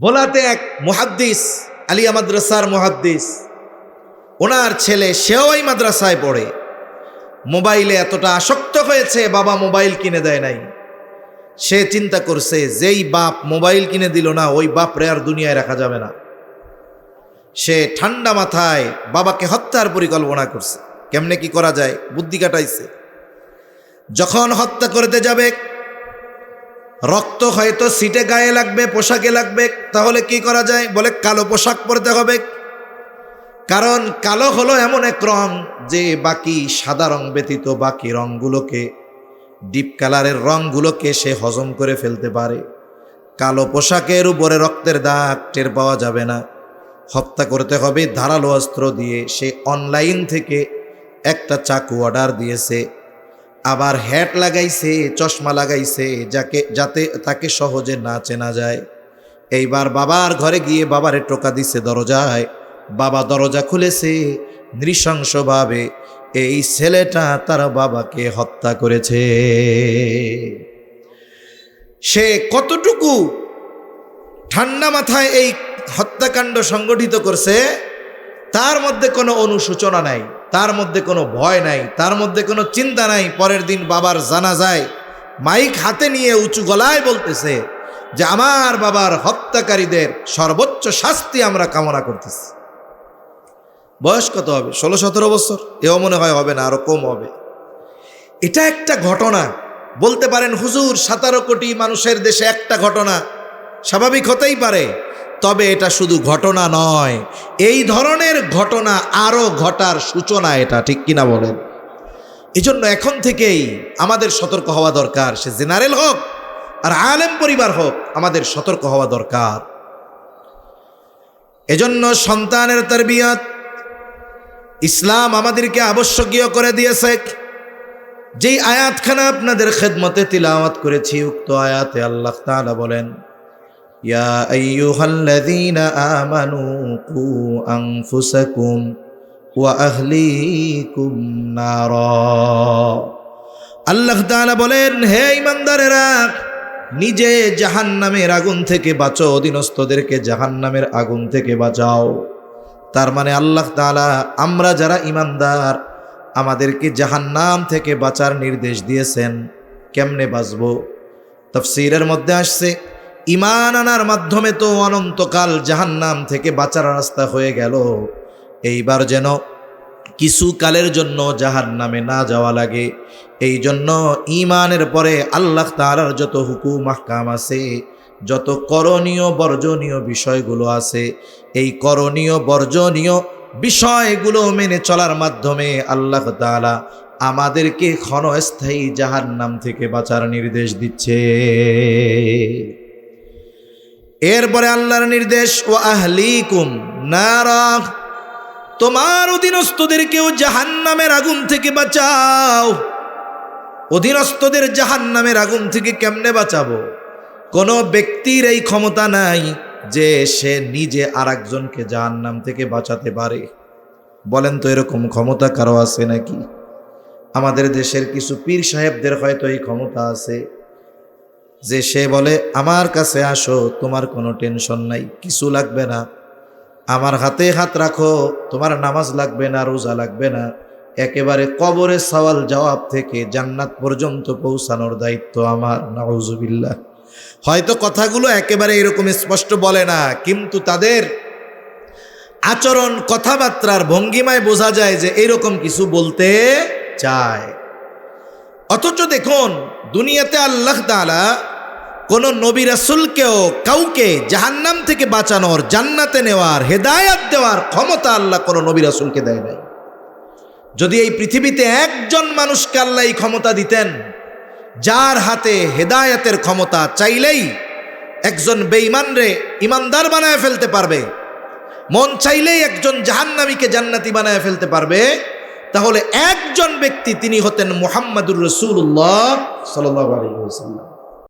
ভোলাতে এক মুহাদ্দিস আলিয়া মাদ্রাসার মুহাদ্দিস। ওনার ছেলে সেও এই মাদ্রাসায় পড়ে। মোবাইলে এতটা আসক্ত হয়েছে, বাবা মোবাইল কিনে দেয় নাই। সে চিন্তা করছে, যেই বাপ মোবাইল কিনে দিল না, ওই বাপরে আর দুনিয়ায় রাখা যাবে না। সে ঠান্ডা মাথায় বাবাকে হত্যার পরিকল্পনা করছে। কেমনে কি করা যায়? বুদ্ধি কাটাইছে। যখন হত্যা করতে যাবে, রক্ত হয়তো সিটে গায়ে লাগবে, পোশাকে লাগবে তাহলে কি করা যায়? বলে কালো পোশাক পরতে হবে। কারণ কালো হলো এমন এক রং যে বাকি সাদা রং ব্যতীত বাকি রংগুলোকে, ডিপ কালারের রংগুলোকে সে হজম করে ফেলতে পারে। কালো পোশাকের উপরে রক্তের দাগ টের পাওয়া যাবে না। হত্যা করতে হবে ধারালো অস্ত্র দিয়ে। সে অনলাইন থেকে একটা চাকু অর্ডার দিয়েছে। আবার হ্যাট লাগাইছে, চশমা লাগাইছে, যাকে যাতে তাকে সহজে না চেনা যায়। এইবার বাবার ঘরে গিয়ে বাবারে টোকা দিছে দরজায়। বাবা দরজা খুলেছে, নৃশংসভাবে এই ছেলেটা তার বাবাকে হত্যা করেছে। সে কতটুকু ঠান্ডা মাথায় এই হত্যাকাণ্ড সংগঠিত করছে, তার মধ্যে কোনো অনুশোচনা নাই, তার মধ্যে কোনো ভয় নাই, তার মধ্যে কোনো চিন্তা নাই। পরের দিন বাবার জানা যায় মাইক হাতে নিয়ে উঁচু গলায় বলতেছে যে আমার বাবার হত্যাকারীদের সর্বোচ্চ শাস্তি আমরা কামনা করতেছি। বয়স কত হবে? ষোলো, সতেরো বছর? এও মনে হয় হবে না, আরও কম হবে। এটা একটা ঘটনা। বলতে পারেন, হুজুর, সাতারো কোটি মানুষের দেশে একটা ঘটনা স্বাভাবিক হতেই পারে। তবে এটা শুধু ঘটনা নয়, এই ধরনের ঘটনা আরও ঘটার সূচনা এটা, ঠিক কিনা বলেন? এজন্য এখন থেকেই আমাদের সতর্ক হওয়া দরকার। সে জেনারেল হোক আর আলেম পরিবার হোক, আমাদের সতর্ক হওয়া দরকার। এজন্য সন্তানের তরবিয়ত ইসলাম আমাদেরকে আবশ্যকীয় করে দিয়েছে। যেই আয়াতখানা আপনাদের খেদমতে তিলাওয়াত করেছি, উক্ত আয়াতে আল্লাহ তাআলা বলেন, ইয়া আমানু কু আল্লাহ বলেন, হে ইমানদারেরা নিজে জাহান্নামের আগুন থেকে বাঁচো, অধীনস্থদেরকে জাহান্নামের আগুন থেকে বাঁচাও। তার মানে আল্লাহ তাআলা, আমরা যারা ইমানদার আমাদেরকে জাহান্নাম থেকে বাঁচার নির্দেশ দিয়েছেন। কেমনে বাঁচব? তফসিরের মধ্যে আসছে ইমান আনার মাধ্যমে তো অনন্তকাল জাহান্নাম থেকে বাঁচার রাস্তা হয়ে গেল। এইবার যেন কিছু কালের জন্য জাহান নামে না যাওয়া লাগে। এই জন্য ইমানের পরে আল্লাহ তালার যত হুকুম, আহকাম আছে, যত করণীয়, বর্জনীয় বিষয়গুলো আছে, এই করণীয়, বর্জনীয় বিষয়গুলো মেনে চলার মাধ্যমে আল্লাহ তালা আমাদেরকে ক্ষণস্থায়ী জাহান নাম থেকে বাঁচার নির্দেশ দিচ্ছে। এরপরে আল্লাহর নির্দেশ ও আহলিকুম নারা তোমার অধীনস্থদেরকেও জাহান নামের আগুন থেকে বাঁচাও। অধীনস্থদের জাহান নামের আগুন থেকে কেমনে বাঁচাবো? কোনো ব্যক্তির এই ক্ষমতা নাই যে সে নিজে আর একজনকে জাহান নাম থেকে বাঁচাতে পারে। বলেন তো এরকম ক্ষমতা কারও আছে নাকি? আমাদের দেশের কিছু পীর সাহেবদের হয়তো এই ক্ষমতা আছে। যে সে বলে, আমার কাছে আসো, তোমার কোনো টেনশন নাই, কিছু লাগবে না। আমার হাতে হাত রাখো, তোমার নামাজ লাগবে না, রোজা লাগবে না। একেবারে কবরে সওয়াল জবাব থেকে জান্নাত পর্যন্ত পৌঁছানোর দায়িত্ব আমার, নাউজুবিল্লাহ। হয়তো কথাগুলো একেবারে এরকম স্পষ্ট বলে না, কিন্তু তাদের আচরণ, কথাবার্তার ভঙ্গিমায় বোঝা যায় যে এরকম কিছু বলতে চায়। অথচ দেখুন, দুনিয়াতে আল্লাহ তাআলা কোন নবী রাসুলকেও কাউকে জাহান্নাম থেকে বাঁচানোর, জান্নাতে নেওয়ার, হেদায়াত দেওয়ার ক্ষমতা আল্লাহ কোনো নবী রাসুলকে দেয় নাই। যদি এই পৃথিবীতে একজন মানুষকে আল্লাহ এই ক্ষমতা দিতেন, যার হাতে হেদায়াতের ক্ষমতা চাইলেই একজন বেঈমান রে ইমানদার বানায় ফেলতে পারবে, মন চাইলেই একজন জাহান্নামীকে জান্নাতি বানায় ফেলতে পারবে, তাহলে একজন ব্যক্তি তিনি হতেন মুহাম্মাদুর রসুল্লাহ সাল্লাহ ওয়াসাল্লাম।